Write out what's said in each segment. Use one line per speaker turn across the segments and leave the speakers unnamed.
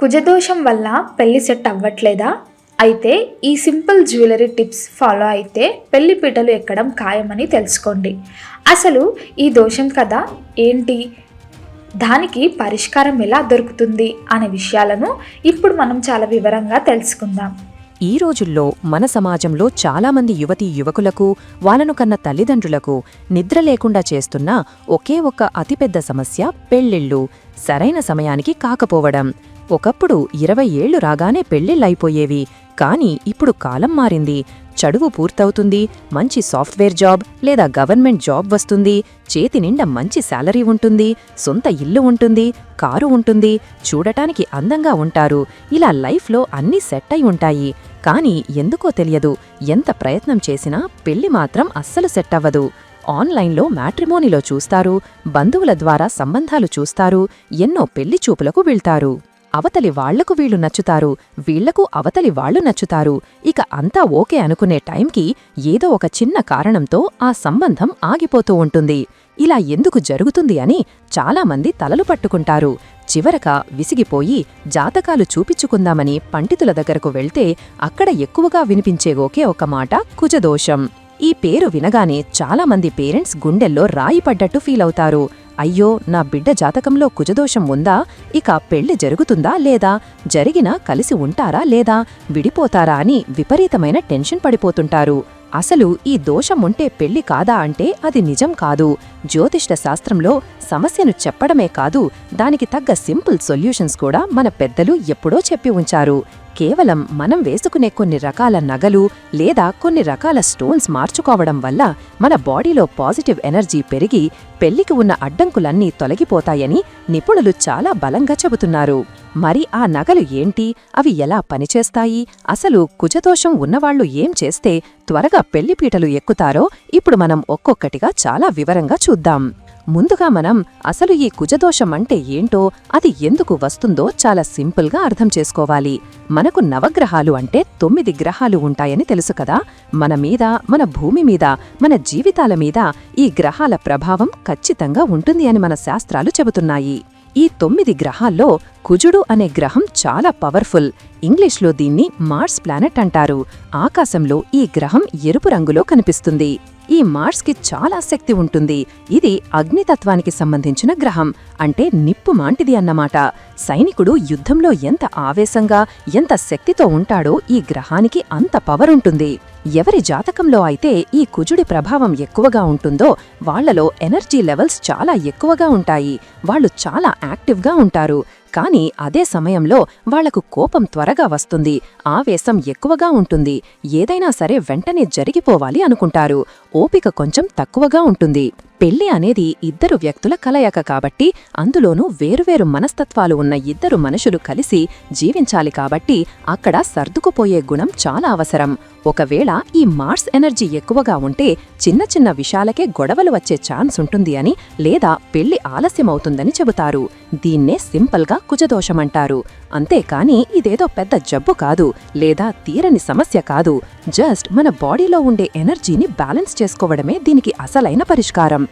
కుజదోషం వల్ల పెళ్ళి సెట్ అవ్వట్లేదా? అయితే ఈ సింపుల్ జ్యువెలరీ టిప్స్ ఫాలో అయితే పెళ్ళి పీటలు ఎక్కడం ఖాయమని తెలుసుకోండి. అసలు ఈ దోషం కదా? ఏంటి? దానికి పరిష్కారం ఎలా దొరుకుతుంది? అనే విషయాలను ఇప్పుడు మనం చాలా వివరంగా తెలుసుకుందాం.
ఈ రోజుల్లో మన సమాజంలో చాలామంది యువతీ యువకులకు వాళ్ళను కన్న తల్లిదండ్రులకు నిద్ర లేకుండా చేస్తున్న ఒకే ఒక్క అతిపెద్ద సమస్య పెళ్ళిళ్ళు. సరైన సమయానికి కాకపోవడం. ఒకప్పుడు ఇరవై ఏళ్ళు రాగానే పెళ్ళిళ్ళైపోయేవి. కానీ ఇప్పుడు కాలం మారింది. చదువు పూర్తవుతుంది మంచి సాఫ్ట్వేర్ జాబ్ లేదా గవర్నమెంట్ జాబ్ వస్తుంది చేతి నిండా మంచి శాలరీ ఉంటుంది సొంత ఇల్లు ఉంటుంది కారు ఉంటుంది చూడటానికి అందంగా ఉంటారు. ఇలా లైఫ్లో అన్నీ సెట్ అయి ఉంటాయి. కానీ ఎందుకో తెలియదు ఎంత ప్రయత్నం చేసినా పెళ్ళి మాత్రం అస్సలు సెట్ అవ్వదు. ఆన్లైన్లో మ్యాట్రిమోనీలో చూస్తారు బంధువుల ద్వారా సంబంధాలు చూస్తారు ఎన్నో పెళ్ళి చూపులకు వెళ్తారు. అవతలి వాళ్ళకు వీళ్ళు నచ్చుతారు వీళ్ళకు అవతలి వాళ్ళు నచ్చుతారు. ఇక అంతా ఓకే అనుకునే టైంకి ఏదో ఒక చిన్న కారణంతో ఆ సంబంధం ఆగిపోతూ ఉంటుంది. ఇలా ఎందుకు జరుగుతుంది అని చాలామంది తలలు పట్టుకుంటారు. చివరక విసిగిపోయి జాతకాలు చూపించుకుందామని పండితుల దగ్గరకు వెళ్తే అక్కడ ఎక్కువగా వినిపించే ఒకే ఒక మాట కుజదోషం. ఈ పేరు వినగానే చాలామంది పేరెంట్స్ గుండెల్లో రాయి పడ్డట్టు ఫీలవుతారు. అయ్యో నా బిడ్డ జాతకంలో కుజదోషం ఉందా? ఇక పెళ్ళి జరుగుతుందా లేదా? జరిగినా కలిసి ఉంటారా లేదా? విడిపోతారా అని విపరీతమైన టెన్షన్ పడిపోతుంటారు. అసలు ఈ దోషం ఉంటే పెళ్ళి కాదా అంటే అది నిజం కాదు. జ్యోతిష్ట శాస్త్రంలో సమస్యను చెప్పడమే కాదు దానికి తగ్గ సింపుల్ సొల్యూషన్స్ కూడా మన పెద్దలు ఎప్పుడో చెప్పి ఉంచారు. కేవలం మనం వేసుకునే కొన్ని రకాల నగలు లేదా కొన్ని రకాల స్టోన్స్ మార్చుకోవడం వల్ల మన బాడీలో పాజిటివ్ ఎనర్జీ పెరిగి పెళ్ళికి ఉన్న అడ్డంకులన్నీ తొలగిపోతాయని నిపుణులు చాలా బలంగా చెబుతున్నారు. మరి ఆ నగలు ఏంటి? అవి ఎలా పనిచేస్తాయి? అసలు కుజదోషం ఉన్నవాళ్ళు ఏం చేస్తే త్వరగా పెళ్ళిపీటలు ఎక్కుతారో ఇప్పుడు మనం ఒక్కొక్కటిగా చాలా వివరంగా చూద్దాం. ముందుగా మనం అసలు ఈ కుజదోషం అంటే ఏంటో అది ఎందుకు వస్తుందో చాలా సింపుల్గా అర్థం చేసుకోవాలి. మనకు నవగ్రహాలు అంటే తొమ్మిది గ్రహాలు ఉంటాయని తెలుసు కదా. మన మీద మన భూమి మీద మన జీవితాల మీద ఈ గ్రహాల ప్రభావం ఖచ్చితంగా ఉంటుంది అని మన శాస్త్రాలు చెబుతున్నాయి. ఈ తొమ్మిది గ్రహాల్లో కుజుడు అనే గ్రహం చాలా పవర్ఫుల్. ఇంగ్లీష్లో దీన్ని మార్స్ ప్లానెట్ అంటారు. ఆకాశంలో ఈ గ్రహం ఎరుపు రంగులో కనిపిస్తుంది. ఈ మార్స్కి చాలా శక్తి ఉంటుంది. ఇది అగ్నితత్వానికి సంబంధించిన గ్రహం. అంటే నిప్పు మాంటిది అన్నమాట. సైనికుడు యుద్ధంలో ఎంత ఆవేశంగా ఎంత శక్తితో ఉంటాడో ఈ గ్రహానికి అంత పవర్ ఉంటుంది. ఎవరి జాతకంలో అయితే ఈ కుజుడి ప్రభావం ఎక్కువగా ఉంటుందో వాళ్ళలో ఎనర్జీ లెవెల్స్ చాలా ఎక్కువగా ఉంటాయి. వాళ్ళు చాలా యాక్టివ్గా ఉంటారు. కానీ అదే సమయంలో వాళ్ళకు కోపం త్వరగా వస్తుంది. ఆవేశం ఎక్కువగా ఉంటుంది. ఏదైనా సరే వెంటనే జరిగిపోవాలి అనుకుంటారు. ఓపిక కొంచెం తక్కువగా ఉంటుంది. పెళ్ళి అనేది ఇద్దరు వ్యక్తుల కలయిక కాబట్టి అందులోనూ వేరువేరు మనస్తత్వాలు ఉన్న ఇద్దరు మనుషులు కలిసి జీవించాలి కాబట్టి అక్కడ సర్దుకుపోయే గుణం చాలా అవసరం. ఒకవేళ ఈ మార్స్ ఎనర్జీ ఎక్కువగా ఉంటే చిన్న చిన్న విషయాలకే గొడవలు వచ్చే ఛాన్స్ ఉంటుంది అని లేదా పెళ్ళి ఆలస్యమవుతుందని చెబుతారు. దీన్నే సింపుల్గా కుజదోషమంటారు. అంతేకాని ఇదేదో పెద్ద జబ్బు కాదు లేదా తీరని సమస్య కాదు. జస్ట్ మన బాడీలో ఉండే ఎనర్జీని బ్యాలెన్స్ చేసుకోవడమే దీనికి అసలైన పరిష్కారం.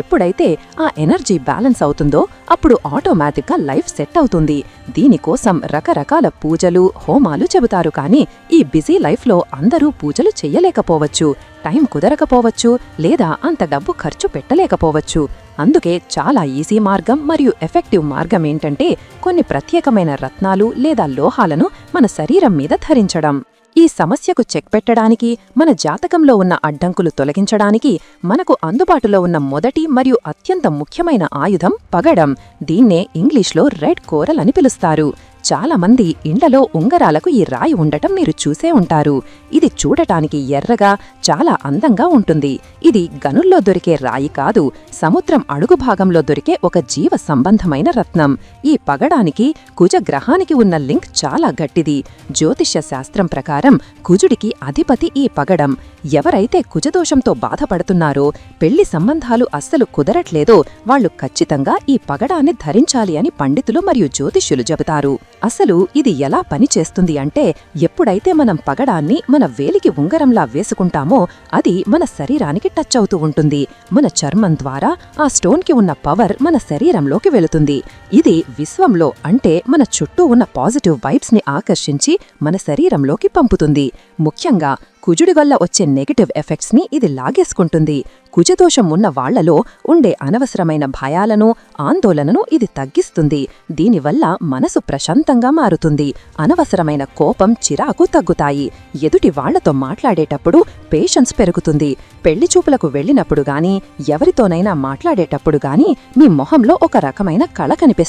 ఎప్పుడైతే ఆ ఎనర్జీ బ్యాలెన్స్ అవుతుందో అప్పుడు ఆటోమేటిక్గా లైఫ్ సెట్ అవుతుంది. దీనికోసం రకరకాల పూజలు హోమాలు చెబుతారు కానీ ఈ బిజీ లైఫ్లో అందరూ పూజలు చెయ్యలేకపోవచ్చు టైం కుదరకపోవచ్చు లేదా అంత డబ్బు ఖర్చు పెట్టలేకపోవచ్చు. అందుకే చాలా ఈజీ మార్గం మరియు ఎఫెక్టివ్ మార్గం ఏంటంటే కొన్ని ప్రత్యేకమైన రత్నాలు లేదా లోహాలను మన శరీరం మీద ధరించడం. ఈ సమస్యకు చెక్ పెట్టడానికి మన జాతకంలో ఉన్న అడ్డంకులు తొలగించడానికి మనకు అందుబాటులో ఉన్న మొదటి మరియు అత్యంత ముఖ్యమైన ఆయుధం పగడం. దీన్నే ఇంగ్లీష్లో రెడ్ కోరల్ అని పిలుస్తారు. చాలా మంది ఇండ్లలో ఉంగరాలకు ఈ రాయి ఉండటం మీరు చూసే ఉంటారు. ఇది చూడటానికి ఎర్రగా చాలా అందంగా ఉంటుంది. ఇది గనుల్లో దొరికే రాయి కాదు సముద్రం అడుగు భాగంలో దొరికే ఒక జీవ సంబంధమైన రత్నం. ఈ పగడానికి కుజ గ్రహానికి ఉన్న లింక్ చాలా గట్టిది. జ్యోతిష్య శాస్త్రం ప్రకారం కుజుడికి అధిపతి ఈ పగడం. ఎవరైతే కుజదోషంతో బాధపడుతున్నారో పెళ్ళి సంబంధాలు అస్సలు కుదరట్లేదో వాళ్ళు ఖచ్చితంగా ఈ పగడాన్ని ధరించాలి అని పండితులు మరియు జ్యోతిష్యులు చెబుతారు.
అసలు ఇది ఎలా పనిచేస్తుంది అంటే ఎప్పుడైతే మనం పగడాన్ని మన వేలికి ఉంగరంలా వేసుకుంటామో అది మన శరీరానికి టచ్ అవుతూ ఉంటుంది. మన చర్మం ద్వారా ఆ స్టోన్కి ఉన్న పవర్ మన శరీరంలోకి వెళుతుంది. ఇది విశ్వంలో అంటే మన చుట్టూ ఉన్న పాజిటివ్ వైబ్స్ని ఆకర్షించి మన శరీరంలోకి పంపుతుంది. ముఖ్యంగా కుజుడి వల్ల వచ్చే నెగటివ్ ఎఫెక్ట్స్ని ఇది లాగేసుకుంటుంది. కుజదోషం ఉన్న వాళ్ళలో ఉండే అనవసరమైన భయాలను ఆందోళనను ఇది తగ్గిస్తుంది. దీనివల్ల మనసు ప్రశాంతంగా మారుతుంది. అనవసరమైన కోపం చిరాకు తగ్గుతాయి. ఎదుటి వాళ్ళతో మాట్లాడేటప్పుడు పేషెన్స్ పెరుగుతుంది. పెళ్ళి చూపులకు వెళ్ళినప్పుడు గాని ఎవరితోనైనా మాట్లాడేటప్పుడు గాని మీ మొహంలో ఒక రకమైన కళ కనిపిస్తుంది.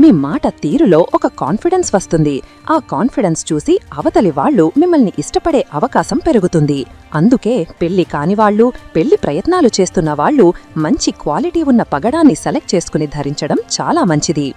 మీ మాట తీరులో ఒక కాన్ఫిడెన్స్ వస్తుంది. ఆ కాన్ఫిడెన్స్ చూసి అవతలి వాళ్ళు మిమ్మల్ని ఇష్టపడే అవకాశం పెరుగుతుంది. అందుకే పెళ్ళి కానివాళ్ళు పెళ్ళి ప్రయత్నాలు చేస్తున్న వాళ్ళు మంచి క్వాలిటీ ఉన్న పగడాన్ని సెలెక్ట్ చేసుకుని ధరించడం చాలా మంచిది.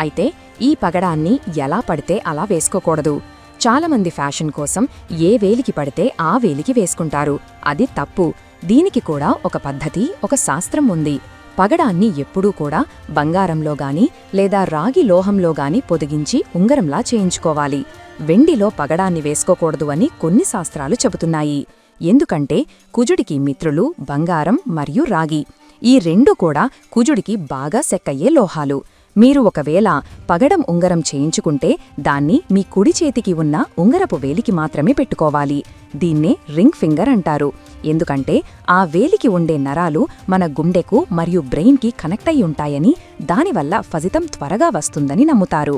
అయితే ఈ పగడాన్ని ఎలా పడితే అలా వేసుకోకూడదు. చాలామంది ఫ్యాషన్ కోసం ఏ వేలికి పడితే ఆ వేలికి వేసుకుంటారు. అది తప్పు. దీనికి కూడా ఒక పద్ధతి ఒక శాస్త్రం ఉంది. పగడాన్ని ఎప్పుడూ కూడా బంగారంలో గాని లేదా రాగి లోహంలో గాని పొదిగించి ఉంగరంలా చేయించుకోవాలి. వెండిలో పగడాన్ని వేసుకోకూడదు అని కొన్ని శాస్త్రాలు చెబుతున్నాయి. ఎందుకంటే కుజుడికి మిత్రులు బంగారం మరియు రాగి. ఈ రెండు కూడా కుజుడికి బాగా సెక్కయ్యే లోహాలు. మీరు ఒకవేళ పగడం ఉంగరం చేయించుకుంటే దాన్ని మీ కుడి చేతికి ఉన్న ఉంగరపు వేలికి మాత్రమే పెట్టుకోవాలి. దీన్నే రింగ్ ఫింగర్ అంటారు. ఎందుకంటే ఆ వేలికి ఉండే నరాలు మన గుండెకు మరియు బ్రెయిన్కి కనెక్ట్ అయి ఉంటాయని దానివల్ల ఫజితం త్వరగా వస్తుందని నమ్ముతారు.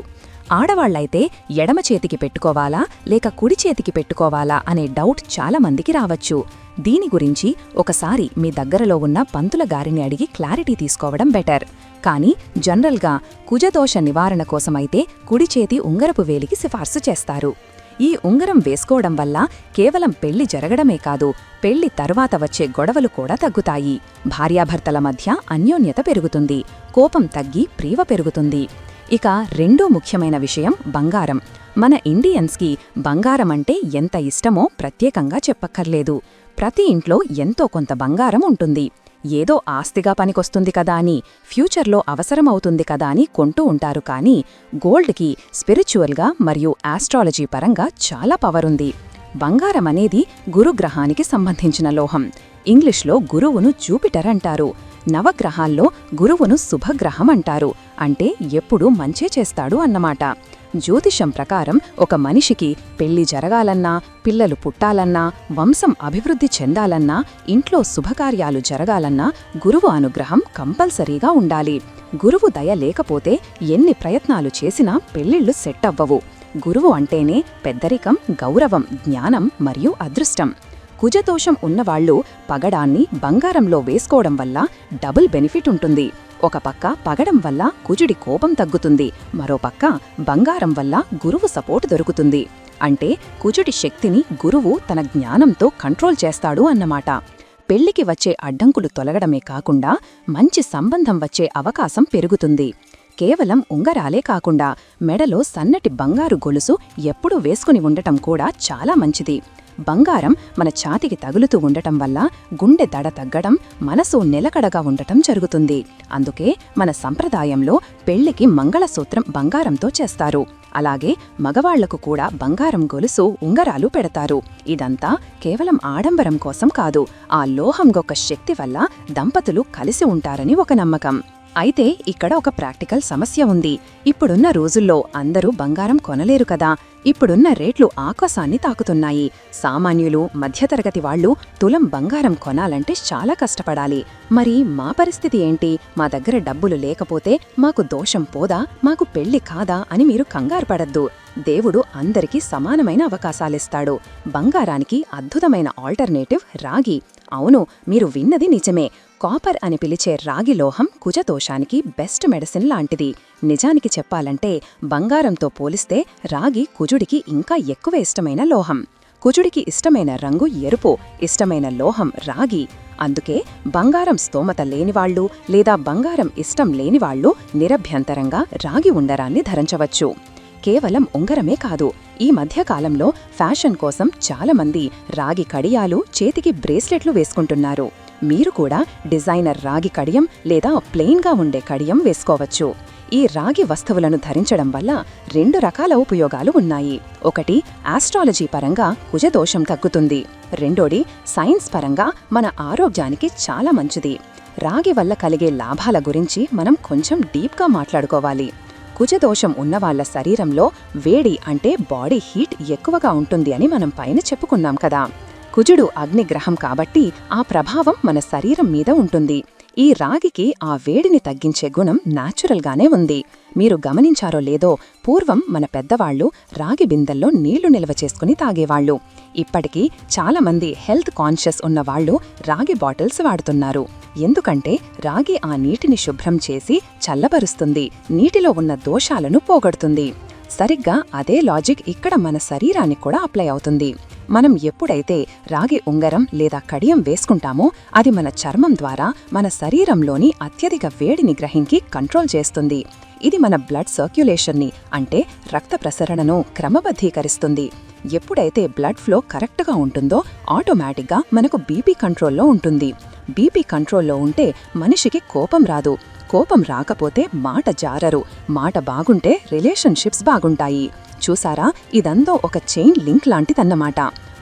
ఆడవాళ్ళైతే ఎడమ చేతికి పెట్టుకోవాలా లేక కుడి చేతికి పెట్టుకోవాలా అనే డౌట్ చాలా మందికి రావచ్చు. దీని గురించి ఒకసారి మీ దగ్గరలో ఉన్న పంతుల గారిని అడిగి క్లారిటీ తీసుకోవడం బెటర్. కానీ జనరల్గా కుజదోష నివారణ కోసమైతే కుడి చేతి ఉంగరపు వేలికి సిఫార్సు చేస్తారు. ఈ ఉంగరం వేసుకోవడం వల్ల కేవలం పెళ్ళి జరగడమే కాదు పెళ్ళి తర్వాత వచ్చే గొడవలు కూడా తగ్గుతాయి. భార్యాభర్తల మధ్య అన్యోన్యత పెరుగుతుంది. కోపం తగ్గి ప్రీవ పెరుగుతుంది. ఇక రెండో ముఖ్యమైన విషయం బంగారం. మన ఇండియన్స్కి బంగారం అంటే ఎంత ఇష్టమో ప్రత్యేకంగా చెప్పక్కర్లేదు. ప్రతి ఇంట్లో ఎంతో కొంత బంగారం ఉంటుంది. ఏదో ఆస్తిగా పనికొస్తుంది కదా అని ఫ్యూచర్లో అవసరమవుతుంది కదా అని కొంటూ ఉంటారు కానీ గోల్డ్కి స్పిరిచువల్గా మరియు ఆస్ట్రాలజీ పరంగా చాలా పవర్ ఉంది. బంగారం అనేది గురుగ్రహానికి సంబంధించిన లోహం. ఇంగ్లీష్లో గురువును జూపిటర్ అంటారు. నవగ్రహాల్లో గురువును శుభగ్రహం అంటారు. అంటే ఎప్పుడూ మంచే చేస్తాడు అన్నమాట. జ్యోతిషం ప్రకారం ఒక మనిషికి పెళ్ళి జరగాలన్నా పిల్లలు పుట్టాలన్నా వంశం అభివృద్ధి చెందాలన్నా ఇంట్లో శుభకార్యాలు జరగాలన్నా గురువు అనుగ్రహం కంపల్సరీగా ఉండాలి. గురువు దయ లేకపోతే ఎన్ని ప్రయత్నాలు చేసినా పెళ్ళిళ్ళు సెట్ అవ్వవు. గురువు అంటేనే పెద్దరికం గౌరవం జ్ఞానం మరియు అదృష్టం. కుజదోషం ఉన్నవాళ్ళు పగడాన్ని బంగారంలో వేసుకోవడం వల్ల డబుల్ బెనిఫిట్ ఉంటుంది. ఒక పక్క పగడం వల్ల కుజుడి కోపం తగ్గుతుంది. మరోపక్క బంగారం వల్ల గురువు సపోర్ట్ దొరుకుతుంది. అంటే కుజుడి శక్తిని గురువు తన జ్ఞానంతో కంట్రోల్ చేస్తాడు అన్నమాట. పెళ్ళికి వచ్చే అడ్డంకులు తొలగడమే కాకుండా మంచి సంబంధం వచ్చే అవకాశం పెరుగుతుంది. కేవలం ఉంగరాలే కాకుండా మెడలో సన్నటి బంగారు గొలుసు ఎప్పుడూ వేసుకుని ఉండటం కూడా చాలా మంచిది. బంగారం మన ఛాతికి తగులుతూ ఉండటం వల్ల గుండె దడ తగ్గడం మనసు నిలకడగా ఉండటం జరుగుతుంది. అందుకే మన సంప్రదాయంలో పెళ్ళికి మంగళసూత్రం బంగారంతో చేస్తారు. అలాగే మగవాళ్ళకు కూడా బంగారం గొలుసు ఉంగరాలు పెడతారు. ఇదంతా కేవలం ఆడంబరం కోసం కాదు ఆ లోహం గొక్క శక్తి వల్ల దంపతులు కలిసి ఉంటారని ఒక నమ్మకం. అయితే ఇక్కడ ఒక ప్రాక్టికల్ సమస్య ఉంది. ఇప్పుడున్న రోజుల్లో అందరూ బంగారం కొనలేరు కదా. ఇప్పుడున్న రేట్లు ఆకాశాన్ని తాకుతున్నాయి. సామాన్యులు మధ్యతరగతి వాళ్ళు తులం బంగారం కొనాలంటే చాలా కష్టపడాలి. మరి మా పరిస్థితి ఏంటి? మా దగ్గర డబ్బులు లేకపోతే మాకు దోషం పోదా? మాకు పెళ్ళి కాదా? అని మీరు కంగారు పడద్దు. దేవుడు అందరికీ సమానమైన అవకాశాలిస్తాడు. బంగారానికి అద్భుతమైన ఆల్టర్నేటివ్ రాగి. అవును మీరు విన్నది నిజమే. కాపర్ అని పిలిచే రాగి లోహం కుజదోషానికి బెస్ట్ మెడిసిన్ లాంటిది. నిజానికి చెప్పాలంటే బంగారంతో పోలిస్తే రాగి కుజుడికి ఇంకా ఎక్కువ ఇష్టమైన లోహం. కుజుడికి ఇష్టమైన రంగు ఎరుపు ఇష్టమైన లోహం రాగి. అందుకే బంగారం స్తోమత లేనివాళ్ళు లేదా బంగారం ఇష్టం లేనివాళ్ళు నిరభ్యంతరంగా రాగి ఉండరాన్ని ధరించవచ్చు. కేవలం ఉంగరమే కాదు ఈ మధ్యకాలంలో ఫ్యాషన్ కోసం చాలామంది రాగి కడియాలు చేతికి బ్రేస్లెట్లు వేసుకుంటున్నారు.
మీరు కూడా డిజైనర్ రాగి కడియం లేదా ప్లెయిన్గా ఉండే కడియం వేసుకోవచ్చు. ఈ రాగి వస్తువులను ధరించడం వల్ల రెండు రకాల ఉపయోగాలు ఉన్నాయి. ఒకటి ఆస్ట్రాలజీ పరంగా కుజదోషం తగ్గుతుంది. రెండోది సైన్స్ పరంగా మన ఆరోగ్యానికి చాలా మంచిది. రాగి వల్ల కలిగే లాభాల గురించి మనం కొంచెం డీప్గా మాట్లాడుకోవాలి. కుజదోషం ఉన్నవాళ్ళ శరీరంలో వేడి అంటే బాడీ హీట్ ఎక్కువగా ఉంటుంది అని మనం పైన చెప్పుకున్నాం కదా. కుజుడు అగ్నిగ్రహం కాబట్టి ఆ ప్రభావం మన శరీరం మీద ఉంటుంది. ఈ రాగికి ఆ వేడిని తగ్గించే గుణం నాచురల్గానే ఉంది. మీరు గమనించారో లేదో పూర్వం మన పెద్దవాళ్ళు రాగి బిందెల్లో నీళ్ళు నిల్వ చేసుకుని తాగేవాళ్ళు ఇప్పటికీ చాలామంది హెల్త్ కాన్షియస్ ఉన్నవాళ్ళు రాగి బాటిల్స్ వాడుతున్నారు. ఎందుకంటే రాగి ఆ నీటిని శుభ్రం చేసి చల్లబరుస్తుంది. నీటిలో ఉన్న దోషాలను పోగొడుతుంది. సరిగ్గా అదే లాజిక్ ఇక్కడ మన శరీరానికి కూడా అప్లై అవుతుంది. మనం ఎప్పుడైతే రాగి ఉంగరం లేదా కడియం వేసుకుంటామో అది మన చర్మం ద్వారా మన శరీరంలోని అత్యధిక వేడిని గ్రహించి కంట్రోల్ చేస్తుంది. ఇది మన బ్లడ్ సర్క్యులేషన్ని అంటే రక్త ప్రసరణను క్రమబద్ధీకరిస్తుంది. ఎప్పుడైతే బ్లడ్ ఫ్లో కరెక్ట్గా ఉంటుందో ఆటోమేటిక్గా మనకు బీపీ కంట్రోల్లో ఉంటుంది. బీపీ కంట్రోల్లో ఉంటే మనిషికి కోపం రాదు. కోపం రాకపోతే మాట జారరు. మాట బాగుంటే రిలేషన్షిప్స్ బాగుంటాయి. చూసారా? ఇదందో ఒక చైన్ లింక్ లాంటిదన్నమాట.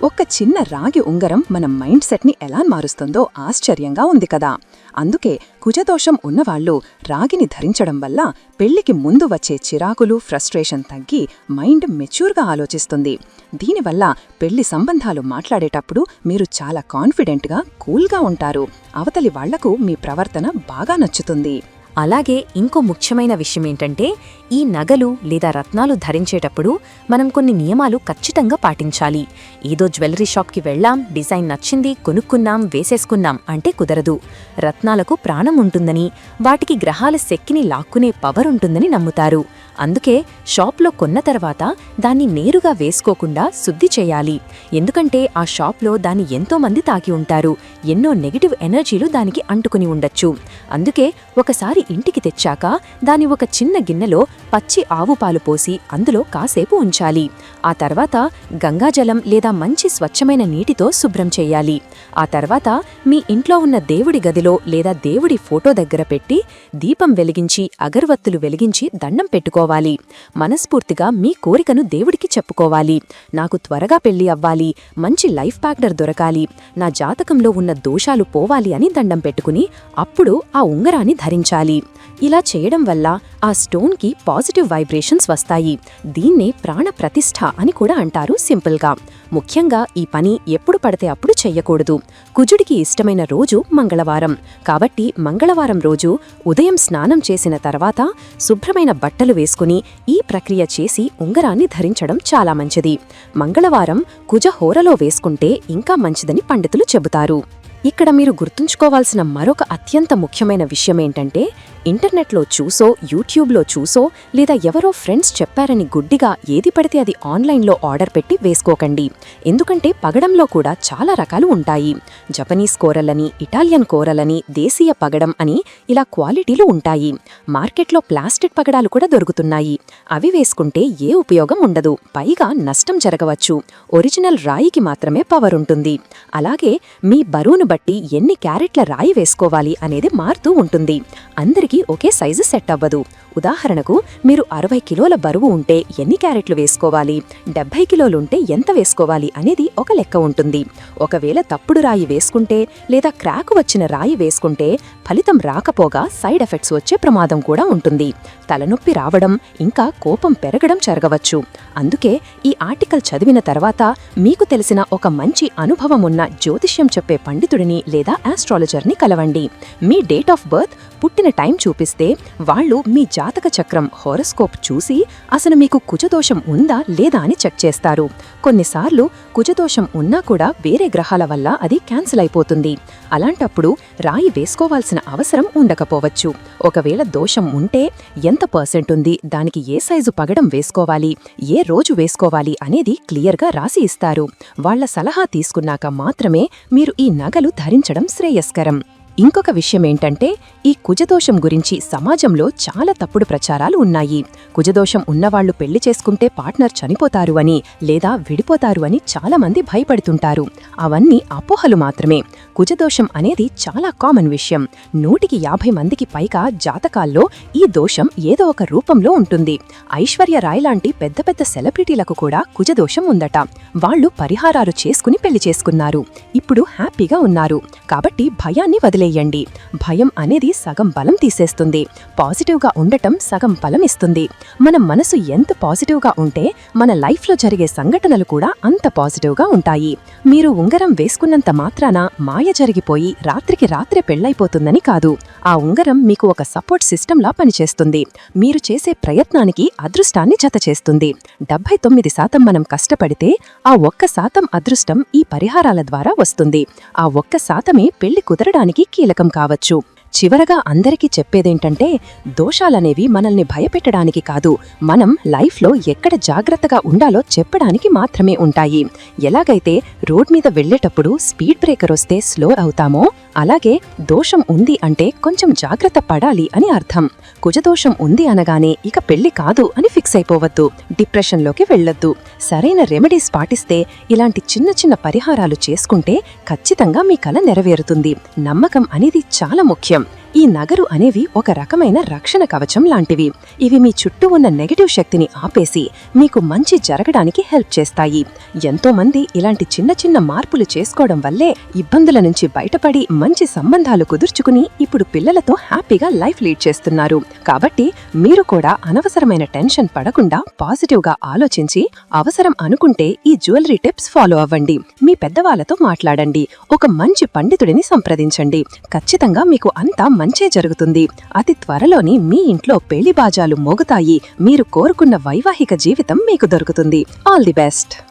ఒక్క చిన్న రాగి ఉంగరం మన మైండ్ సెట్ని ఎలా మారుస్తుందో ఆశ్చర్యంగా ఉంది కదా. అందుకే కుజదోషం ఉన్నవాళ్ళు రాగిని ధరించడం వల్ల పెళ్ళికి ముందు వచ్చే చిరాకులు ఫ్రస్ట్రేషన్ తగ్గి మైండ్ మెచ్యూర్గా ఆలోచిస్తుంది. దీనివల్ల పెళ్ళి సంబంధాలు మాట్లాడేటప్పుడు మీరు చాలా కాన్ఫిడెంట్గా కూల్గా ఉంటారు. అవతలి వాళ్ళకు మీ ప్రవర్తన బాగా నచ్చుతుంది.
అలాగే ఇంకో ముఖ్యమైన విషయం ఏంటంటే ఈ నగలు లేదా రత్నాలు ధరించేటప్పుడు మనం కొన్ని నియమాలు ఖచ్చితంగా పాటించాలి. ఏదో జ్యువెలరీ షాప్కి వెళ్ళాం డిజైన్ నచ్చింది కొనుక్కున్నాం వేసేసుకున్నాం అంటే కుదరదు. రత్నాలకు ప్రాణం ఉంటుందని వాటికి గ్రహాల శక్తిని లాక్కునే పవర్ ఉంటుందని నమ్ముతారు. అందుకే షాప్లో కొన్న తర్వాత దాన్ని నేరుగా వేసుకోకుండా శుద్ధి చేయాలి. ఎందుకంటే ఆ షాప్లో దాన్ని ఎంతోమంది తాకి ఉంటారు. ఎన్నో నెగిటివ్ ఎనర్జీలు దానికి అంటుకుని ఉండొచ్చు. అందుకే ఒకసారి ఇంటికి తెచ్చాక దాని ఒక చిన్న గిన్నెలో పచ్చి ఆవు పాలు పోసి అందులో కాసేపు ఉంచాలి. ఆ తర్వాత గంగాజలం లేదా మంచి స్వచ్ఛమైన నీటితో శుభ్రం చేయాలి. ఆ తర్వాత మీ ఇంట్లో ఉన్న దేవుడి గదిలో లేదా దేవుడి ఫోటో దగ్గర పెట్టి దీపం వెలిగించి అగరవత్తులు వెలిగించి దండం పెట్టుకోవాలి. మనస్ఫూర్తిగా మీ కోరికను దేవుడికి చెప్పుకోవాలి. నాకు త్వరగా పెళ్ళి అవ్వాలి మంచి లైఫ్ పార్ట్నర్ దొరకాలి నా జాతకంలో ఉన్న దోషాలు పోవాలి అని దండం పెట్టుకుని అప్పుడు ఆ ఉంగరాన్ని ధరించాలి. ఇలా చేయడం వల్ల ఆ స్టోన్కి పాజిటివ్ వైబ్రేషన్స్ వస్తాయి. దీన్నే ప్రాణ ప్రతిష్ఠ అని కూడా అంటారు సింపుల్గా. ముఖ్యంగా ఈ పని ఎప్పుడు పడితే అప్పుడు చెయ్యకూడదు. కుజుడికి ఇష్టమైన రోజు మంగళవారం. కాబట్టి మంగళవారం రోజు ఉదయం స్నానం చేసిన తర్వాత శుభ్రమైన బట్టలు వేసుకుని ఈ ప్రక్రియ చేసి ఉంగరాన్ని ధరించడం చాలా మంచిది. మంగళవారం కుజ హోరలో వేసుకుంటే ఇంకా మంచిదని పండితులు చెబుతారు. ఇక్కడ మీరు గుర్తుంచుకోవాల్సిన మరొక అత్యంత ముఖ్యమైన విషయం ఏంటంటే ఇంటర్నెట్లో చూసో యూట్యూబ్లో చూసో లేదా ఎవరో ఫ్రెండ్స్ చెప్పారని గుడ్డిగా ఏది పడితే అది ఆన్లైన్లో ఆర్డర్ పెట్టి వేసుకోకండి. ఎందుకంటే పగడంలో కూడా చాలా రకాలు ఉంటాయి. జపనీస్ కూరలని ఇటాలియన్ కూరలని దేశీయ పగడం అని ఇలా క్వాలిటీలు ఉంటాయి. మార్కెట్లో ప్లాస్టిక్ పగడాలు కూడా దొరుకుతున్నాయి. అవి వేసుకుంటే ఏ ఉపయోగం ఉండదు. పైగా నష్టం జరగవచ్చు. ఒరిజినల్ రాయికి మాత్రమే పవర్ ఉంటుంది. అలాగే మీ బరువును బట్టి ఎన్ని క్యారెట్ల రాయి వేసుకోవాలి అనేది మారుతూ ఉంటుంది. అందరికీ ఒకే సైజు సెట్ అవ్వదు. ఉదాహరణకు మీరు అరవై కిలోల బరువు ఉంటే ఎన్ని క్యారెట్లు వేసుకోవాలి? డెబ్బై కిలోలుంటే ఎంత వేసుకోవాలి అనేది ఒక లెక్క ఉంటుంది. ఒకవేళ తప్పుడు రాయి వేసుకుంటే లేదా క్రాక్ వచ్చిన రాయి వేసుకుంటే ఫలితం రాకపోగా సైడ్ ఎఫెక్ట్స్ వచ్చే ప్రమాదం కూడా ఉంటుంది. తలనొప్పి రావడం ఇంకా కోపం పెరగడం జరగవచ్చు. అందుకే ఈ ఆర్టికల్ చదివిన తర్వాత మీకు తెలిసిన ఒక మంచి అనుభవం ఉన్న జ్యోతిష్యం చెప్పే పండితుడిని లేదా ఆస్ట్రాలజర్ని కలవండి. మీ డేట్ ఆఫ్ బర్త్ పుట్టిన టైం చూపిస్తే వాళ్ళు మీ జాతక చక్రం హోరస్కోప్ చూసి అసలు మీకు కుజదోషం ఉందా లేదా అని చెక్ చేస్తారు. కొన్నిసార్లు కుజదోషం ఉన్నా కూడా వేరే గ్రహాల వల్ల అది క్యాన్సిల్ అయిపోతుంది. అలాంటప్పుడు రాయి వేసుకోవాల్సిన అవసరం ఉండకపోవచ్చు. ఒకవేళ దోషం ఉంటే ఎంత పర్సెంట్ ఉంది దానికి ఏ సైజు పగడం వేసుకోవాలి ఏ రోజు వేసుకోవాలి అనేది క్లియర్గా రాసి ఇస్తారు. వాళ్ళ సలహా తీసుకున్నాక మాత్రమే మీరు ఈ నగలు ధరించడం శ్రేయస్కరం. ఇంకొక విషయం ఏంటంటే ఈ కుజదోషం గురించి సమాజంలో చాలా తప్పుడు ప్రచారాలు ఉన్నాయి. కుజదోషం ఉన్నవాళ్ళు పెళ్ళి చేసుకుంటే పార్ట్నర్ చనిపోతారు అని లేదా విడిపోతారు అని చాలామంది భయపడుతుంటారు. అవన్నీ అపోహలు మాత్రమే. కుజదోషం అనేది చాలా కామన్ విషయం. నూటికి యాభై మందికి పైగా జాతకాల్లో ఈ దోషం ఏదో ఒక రూపంలో ఉంటుంది. ఐశ్వర్య రాయ్ లాంటి పెద్ద పెద్ద సెలబ్రిటీలకు కూడా కుజదోషం ఉందట. వాళ్ళు పరిహారాలు చేసుకుని పెళ్ళి చేసుకున్నారు. ఇప్పుడు హ్యాపీగా ఉన్నారు. కాబట్టి భయాన్ని వదిలే వదిలేయండి భయం అనేది సగం బలం తీసేస్తుంది. పాజిటివ్గా ఉండటం సగం బలం ఇస్తుంది. మన మనసు ఎంత పాజిటివ్గా ఉంటే మన లైఫ్లో జరిగే సంఘటనలు కూడా అంత పాజిటివ్గా ఉంటాయి. మీరు ఉంగరం వేసుకున్నంత మాత్రాన మాయ జరిగిపోయి రాత్రికి రాత్రే పెళ్ళైపోతుందని కాదు. ఆ ఉంగరం మీకు ఒక సపోర్ట్ సిస్టంలా పనిచేస్తుంది. మీరు చేసే ప్రయత్నానికి అదృష్టాన్ని జత చేస్తుంది డెబ్బై తొమ్మిది శాతం మనం కష్టపడితే ఆ ఒక్క శాతం అదృష్టం ఈ పరిహారాల ద్వారా వస్తుంది. ఆ ఒక్క శాతమే పెళ్ళి కుదరడానికి కీలకం కావచ్చు. చివరగా అందరికీ చెప్పేదేంటంటే దోషాలనేవి మనల్ని భయపెట్టడానికి కాదు మనం లైఫ్లో ఎక్కడ జాగ్రత్తగా ఉండాలో చెప్పడానికి మాత్రమే ఉంటాయి. ఎలాగైతే రోడ్ మీద వెళ్ళేటప్పుడు స్పీడ్ బ్రేకర్ వస్తే స్లో అవుతామో అలాగే దోషం ఉంది అంటే కొంచెం జాగ్రత్త పడాలి అని అర్థం. కుజదోషం ఉంది అనగానే ఇక పెళ్ళి కాదు అని ఫిక్స్ అయిపోవద్దు డిప్రెషన్లోకి వెళ్ళొద్దు. సరైన రెమెడీస్ పాటిస్తే ఇలాంటి చిన్న చిన్న పరిహారాలు చేసుకుంటే ఖచ్చితంగా మీ కల నెరవేరుతుంది. నమ్మకం అనేది చాలా ముఖ్యం. ఈ నగరు అనేవి ఒక రకమైన రక్షణ కవచం లాంటివి. ఇవి మీ చుట్టూ ఉన్న నెగటివ్ శక్తిని ఆపేసి మీకు మంచి జరగడానికి హెల్ప్ చేస్తాయి. ఎంతో మంది ఇలాంటి చిన్న చిన్న మార్పులు చేసుకోవడం వల్లే ఇబ్బందుల నుంచి బయటపడి మంచి సంబంధాలు కుదుర్చుకుని ఇప్పుడు పిల్లలతో హ్యాపీగా లైఫ్ లీడ్ చేస్తున్నారు. కాబట్టి మీరు కూడా అనవసరమైన టెన్షన్ పడకుండా పాజిటివ్గా ఆలోచించి అవసరం అనుకుంటే ఈ జ్యువెలరీ టిప్స్ ఫాలో అవ్వండి. మీ పెద్దవాళ్ళతో మాట్లాడండి. ఒక మంచి పండితుడిని సంప్రదించండి. ఖచ్చితంగా మీకు అంతా మంచే జరుగుతుంది. అతి త్వరలోని మీ ఇంట్లో పెళ్ళి బాజాలు మోగుతాయి. మీరు కోరుకున్న వైవాహిక జీవితం మీకు దొరుకుతుంది. All the best.